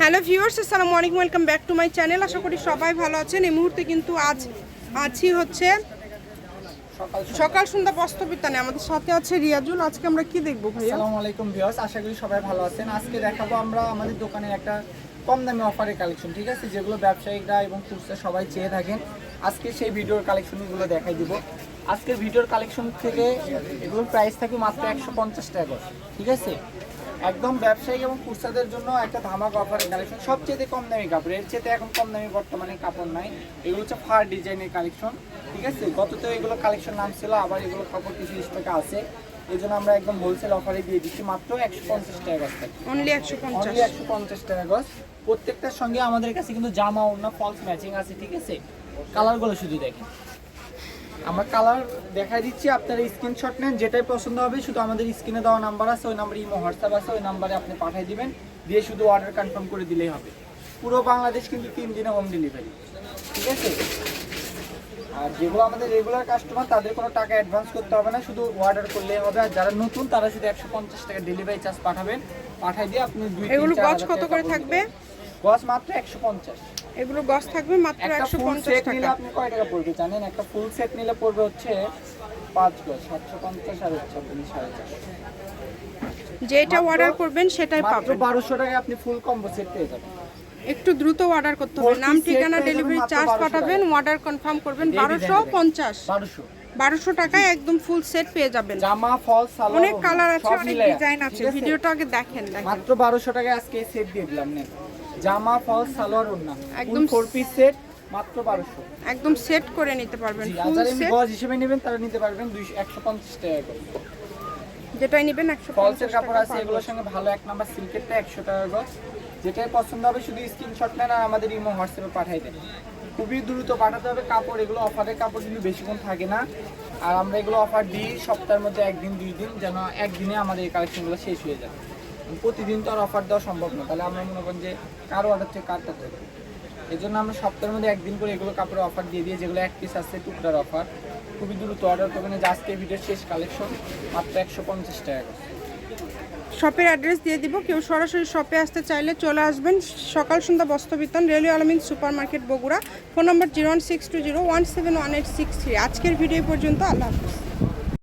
Hello viewers, আসসালামু আলাইকুম, welcome back to my channel. আশা করি সবাই ভালো আছেন। এই মুহূর্তে কিন্তু আজ আছি হচ্ছে সকাল সন্ধ্যা বস্ত্রবিতানে। আমাদের সাথে আছে রিয়াজুল। আজকে আমরা কি দেখব ভাইয়া? আসসালামু আলাইকুম ভিউয়ার্স, আশা করি সবাই ভালো আছেন। আজকে দেখাবো আমরা আমাদের দোকানের একটা কম দামি অফারের কালেকশন ঠিক আছে? যেগুলো ব্যবসায়িকরা এবং খুচরা সবাই চেয়ে থাকেন। আজকে সেই ভিডিওর কালেকশনগুলো দেখাই দিব। আজকের ভিডিওর কালেকশন থেকে এগুলোর প্রাইস থাকে মাত্র একশো পঞ্চাশ টাকা ঠিক আছে? একদম ব্যবসায়িক এবং খুচরাদের জন্য একটা ধামাক অফারের কালেকশন সবচেয়ে কম দামি কাপড় এর চেয়ে এখন কম দামি বর্তমানে কাপড় নাই। এগুলো হচ্ছে ফার ডিজাইনের কালেকশন ঠিক আছে? গত তো এগুলো কালেকশন নাম ছিল আবার এগুলো কাপড় কিছু স্টকে আছে। এই জন্য আমরা একদম হোলসেল অফারে দিয়ে দিচ্ছি মাত্র একশো পঞ্চাশ টাকা গজ থেকে অনলি একশো পঞ্চাশ। একশো পঞ্চাশ টাকা গজ। প্রত্যেকটার সঙ্গে আমাদের কাছে কিন্তু জামা ওড়না ফলস ম্যাচিং আছে ঠিক আছে? কালারগুলো শুধু দেখেন। আমরা কালার দেখাই দিচ্ছি আপনারা স্ক্রিনশট নেন যেটাই পছন্দ হবে শুধু আমাদের স্ক্রিনে দেওয়া নাম্বার আছে ওই নাম্বারে ইমো হোয়াটসঅ্যাপ আছে ওই নাম্বারে আপনি পাঠিয়ে দিবেন দিয়ে শুধু অর্ডার কনফার্ম করে দিলেই হবে। পুরো বাংলাদেশ কিন্তু তিন দিনে হোম ডেলিভারি ঠিক আছে? আর যেগুলো আমাদের রেগুলার কাস্টমার তাদের কোনো টাকা অ্যাডভান্স করতে হবে না শুধু অর্ডার করলেই হবে আর যারা নতুন তারা শুধু একশো পঞ্চাশ টাকা ডেলিভারি চার্জ পাঠাবেন পাঠাই দিয়ে আপনি দুই এগুলো গজ কত করে থাকবে। গজ মাত্র একশো পঞ্চাশ। এগুলো গস থাকবে মাত্র একটা একশো ফুল পঞ্চাশ সেট নিলে টাকা আপনি কয় টাকা পড়বে জানেন? একটা ফুল সেট নিলে পড়বে হচ্ছে পাঁচ গজ সাতশো পঞ্চাশ আর হচ্ছে যেটা অর্ডার করবেন সেটাই মাত্র পাবেন। বারোশো টাকায় আপনি ফুল কম্বো সেট পেয়ে যাবেন। একটু দ্রুত অর্ডার করতে হবে। নাম ঠিকানা ডেলিভারি চার্জ পাঠাবেন অর্ডার কনফার্ম করবেন Day বারোশো design দেবেন। পঞ্চাশ বারোশো টাকায় একদম ফুল সেট পেয়ে যাবেন। জামা ফল সালোয়ার অনেক কালার আছে অনেক ডিজাইন আছে। ভিডিওটা আগে দেখেন মাত্র বারোশো টাকায় আজকে সেট দিয়ে দিলাম জামা ফল সালোয়ার ওড়না। একদম ফোর পিস সেট মাত্র বারোশো। একদম সেট করে নিতে পারবেন ফুল সেট গজ হিসেবে নেবেন তারা নিতে পারবেন দুইশো একশো পঞ্চাশ টাকা করে যেটাই নেবেন একশো ফলসের কাপড় আছে এগুলোর সঙ্গে ভালো এক নাম্বার সিল্কেরটা একশো টাকা গজ। যেটাই পছন্দ হবে শুধু স্ক্রিনশট নেন আর আমাদের ইমো হোয়াটসঅ্যাপে পাঠাই দেন। খুবই দ্রুত পাঠাতে হবে। কাপড়, এগুলো অফারের কাপড় কিন্তু বেশিক্ষণ থাকে না। আর আমরা এগুলো অফার দিই সপ্তাহের মধ্যে একদিন, দুই দিন, যেন একদিনে আমাদের এই কালেকশনগুলো শেষ হয়ে যায়। প্রতিদিন তো আর অফার দেওয়া সম্ভব না। তাহলে আমরা মনে করেন যে কারও অর্ডার থেকে কারটা দেবো? এই জন্য আমরা সপ্তাহের মধ্যে একদিন করে এগুলো কাপড়ের অফার দিয়ে দিই, যেগুলো এক পিস আসছে টুকরার অফার খুবই দ্রুত অর্ডার করবেন। যে আজকে ভিডিওর শেষ কালেকশন মাত্র একশো পঞ্চাশ টাকা। শপের অ্যাড্রেস দিয়ে দিব। কেউ সরাসরি শপে আসতে চাইলে চলে আসবেন। সকাল সন্ধ্যা বস্ত্র বস্ত্রবিতান রেলওয়ে আলমিন super market Bogura. Phone number zero one six two zero one seven one eight six three. আজকের ভিডিও পর্যন্ত। আল্লাহ হাফিজ।